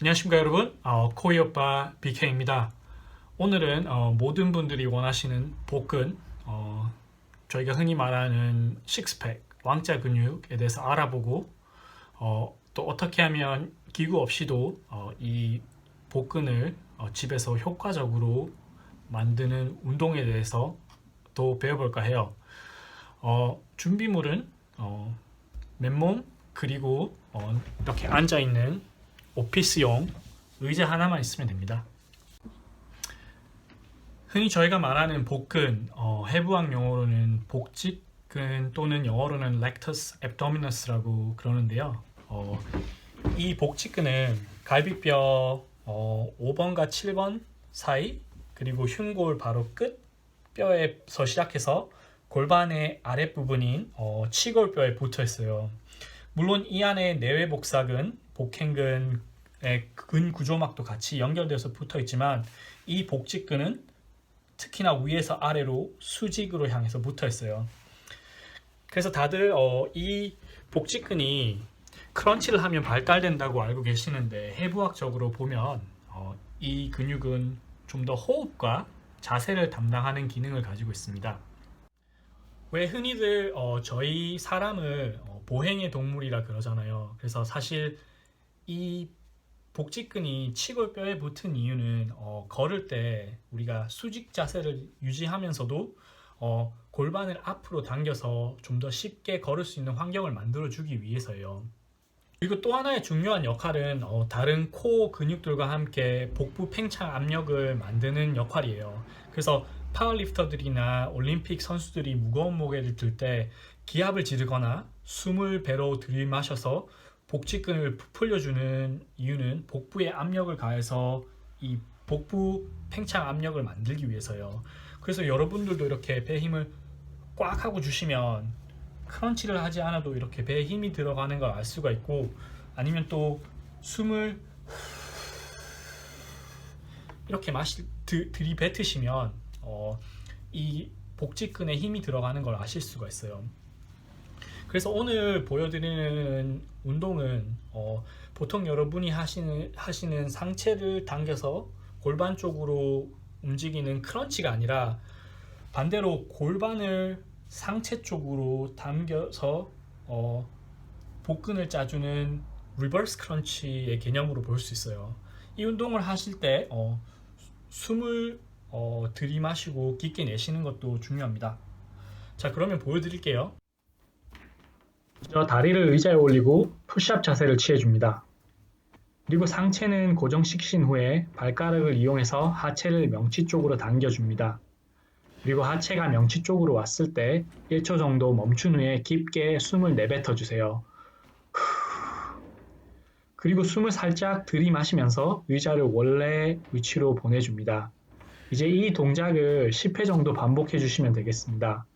안녕하십니까 여러분. 어, 코이 오빠 BK입니다. 오늘은 어, 모든 분들이 원하시는 복근 어, 저희가 흔히 말하는 식스팩 왕자 근육에 대해서 알아보고 어, 또 어떻게 하면 기구 없이도 어, 이 복근을 어, 집에서 효과적으로 만드는 운동에 대해서 또 배워볼까 해요. 어, 준비물은 어, 맨몸 그리고 어, 이렇게 앉아 있는 오피스용 의자 하나만 있으면 됩니다. 흔히 저희가 말하는 복근, 어, 해부학 용어로는 복직근 또는 영어로는 lectus abdominis라고 그러는데요. 어, 이 복직근은 갈비뼈 어, 5번과 7번 사이 그리고 흉골 바로 끝 뼈에서 시작해서 골반의 아랫부분인 어, 치골뼈에 붙어 있어요. 물론 이 안에 내외 복사근, 복행근의 근 구조막도 같이 연결돼서 붙어 있지만 이 복직근은 특히나 위에서 아래로 수직으로 향해서 붙어 있어요. 그래서 다들 어, 이 복직근이 크런치를 하면 발달된다고 알고 계시는데 해부학적으로 보면 어, 이 근육은 좀 더 호흡과 자세를 담당하는 기능을 가지고 있습니다. 왜 흔히들 어, 저희 사람을 어, 보행의 동물이라 그러잖아요. 그래서 사실 이 복직근이 치골뼈에 붙은 이유는 어, 걸을 때 우리가 수직 자세를 유지하면서도 어, 골반을 앞으로 당겨서 좀 더 쉽게 걸을 수 있는 환경을 만들어 주기 위해서예요. 그리고 또 하나의 중요한 역할은 어, 다른 코어 근육들과 함께 복부 팽창 압력을 만드는 역할이에요. 그래서 파워리프터들이나 올림픽 선수들이 무거운 무게를 들 때 기압을 지르거나 숨을 배로 들이마셔서 복직근을 풀려주는 이유는 복부에 압력을 가해서 이 복부 팽창 압력을 만들기 위해서요. 그래서 여러분들도 이렇게 배 힘을 꽉 하고 주시면 크런치를 하지 않아도 이렇게 배에 힘이 들어가는 걸 알 수가 있고 아니면 또 숨을 이렇게 드, 들이뱉으시면 어, 이 복직근에 힘이 들어가는 걸 아실 수가 있어요. 그래서 오늘 보여드리는 운동은 어, 보통 여러분이 하시는 하시는 상체를 당겨서 골반 쪽으로 움직이는 크런치가 아니라 반대로 골반을 상체 쪽으로 당겨서 어, 복근을 짜주는 리버스 크런치의 개념으로 볼 수 있어요. 이 운동을 하실 때 어, 숨을 어, 들이마시고 깊게 내쉬는 것도 중요합니다. 자, 그러면 보여드릴게요. 먼저 다리를 의자에 올리고 푸시업 자세를 취해줍니다. 그리고 상체는 고정시키신 후에 발가락을 이용해서 하체를 명치 쪽으로 당겨줍니다. 그리고 하체가 명치 쪽으로 왔을 때 1초 정도 멈춘 후에 깊게 숨을 내뱉어 주세요. 그리고 숨을 살짝 들이마시면서 의자를 원래 위치로 보내줍니다. 이제 이 동작을 10회 정도 반복해 주시면 되겠습니다.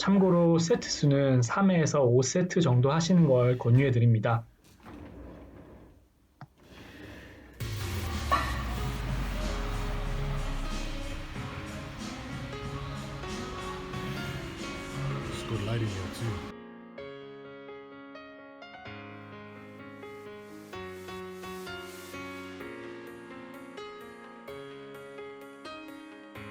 참고로 세트 수는 3회에서 5세트 정도 하시는 걸 권유해 드립니다. It's good.